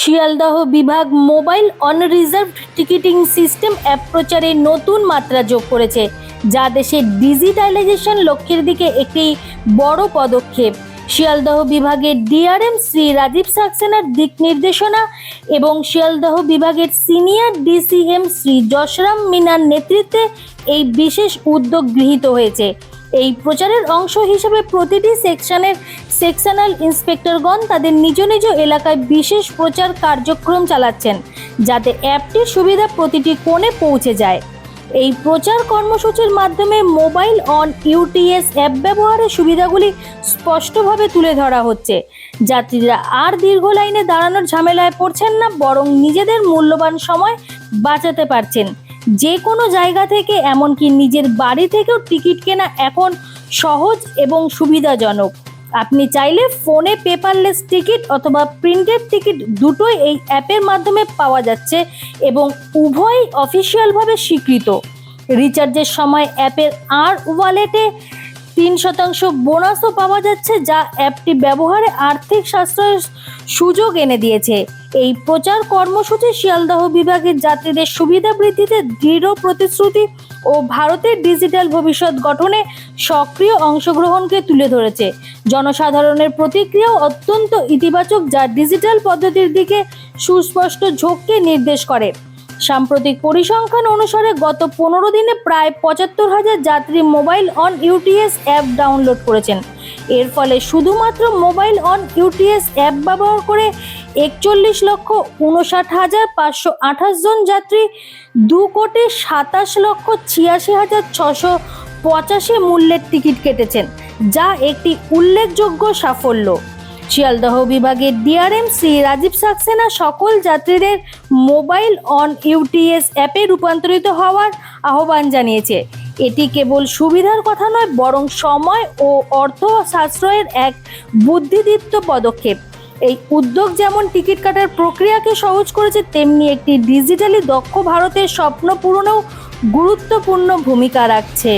শিয়ালদহ বিভাগ mobile unreserved ticketing system app প্রচারে নতুন মাত্রা যোগ করেছে, যা দেশের ডিজিটালাইজেশন লক্ষ্যের দিকে একটি বড় পদক্ষেপ। শিয়ালদহ বিভাগের ডিআরএম শ্রী রাজীব সাক্সেনার দিক নির্দেশনা এবং শিয়ালদহ বিভাগের সিনিয়র ডিসিএম শ্রী যশরাম মিনার নেতৃত্বে এই বিশেষ উদ্যোগ গৃহীত হয়েছে। এই প্রচারের অংশ হিসেবে প্রতিটি সেকশনের সেকশনাল ইন্সপেক্টরগণ তাদের নিজ নিজ এলাকায় বিশেষ প্রচার কার্যক্রম চালাচ্ছেন, যাতে অ্যাপটির সুবিধা প্রতিটি কোণে পৌঁছে যায়। এই প্রচার কর্মসূচির মাধ্যমে মোবাইল অন ইউটিএস অ্যাপ ব্যবহারের সুবিধাগুলি স্পষ্টভাবে তুলে ধরা হচ্ছে। যাত্রীরা আর দীর্ঘ লাইনে দাঁড়ানোর ঝামেলায় পড়ছেন না, বরং নিজেদের মূল্যবান সময় বাঁচাতে পারছেন। যে কোনো জায়গা থেকে, এমনকি নিজের বাড়ি থেকেও টিকিট কেনা এখন সহজ এবং সুবিধাজনক। আপনি চাইলে ফোনে পেপারলেস টিকিট অথবা প্রিন্টেড টিকিট দুটোই এই অ্যাপের মাধ্যমে পাওয়া যাচ্ছে এবং উভয়ই অফিসিয়ালভাবে স্বীকৃত। রিচার্জের সময় অ্যাপের আর ওয়ালেটে তিন শতাংশ বোনাসও পাওয়া যাচ্ছে যা অ্যাপটি ব্যবহারে আর্থিক সাশ্রয়ের সুযোগ এনে দিয়েছে। এই প্রচার কর্মসূচি শিয়ালদহ বিভাগের যাত্রীদের সুবিধা বৃদ্ধিতে দৃঢ় প্রতিশ্রুতি ও ভারতের ডিজিটাল ভবিষ্যৎ গঠনে সক্রিয় অংশগ্রহণকে তুলে ধরেছে। জনসাধারণের প্রতিক্রিয়াও অত্যন্ত ইতিবাচক যা ডিজিটাল পদ্ধতির দিকে সুস্পষ্ট ঝোঁককে নির্দেশ করে। সাম্প্রতিক পরিসংখ্যান অনুসারে গত পনেরো দিনে প্রায় পঁচাত্তর হাজার যাত্রী mobile on UTS app download করেছেন। এর ফলে শুধুমাত্র মোবাইল অন ইউটিএস অ্যাপ ব্যবহার করে একচল্লিশ লক্ষ উনষাট হাজার পাঁচশো আঠাশ জন যাত্রী, দু কোটি সাতাশ লক্ষ ছিয়াশি হাজার ছশো পঁচাশি মূল্যের টিকিট কেটেছেন, যা একটি উল্লেখযোগ্য সাফল্য। শিয়ালদহ বিভাগের ডিআরএম শ্রী রাজীব সাক্সেনা সকল যাত্রীদের মোবাইল অন ইউটিএস অ্যাপে রূপান্তরিত হওয়ার আহ্বান জানিয়েছে। এটি কেবল সুবিধার কথা নয়, বরং সময় ও অর্থ সাশ্রয়ের এক বুদ্ধিদীপ্ত পদক্ষেপ। এই উদ্যোগ যেমন টিকিট কাটার প্রক্রিয়াকে সহজ করেছে, তেমনি একটি ডিজিটালি দক্ষ ভারতের স্বপ্ন পূরণেও গুরুত্বপূর্ণ ভূমিকা রাখছে।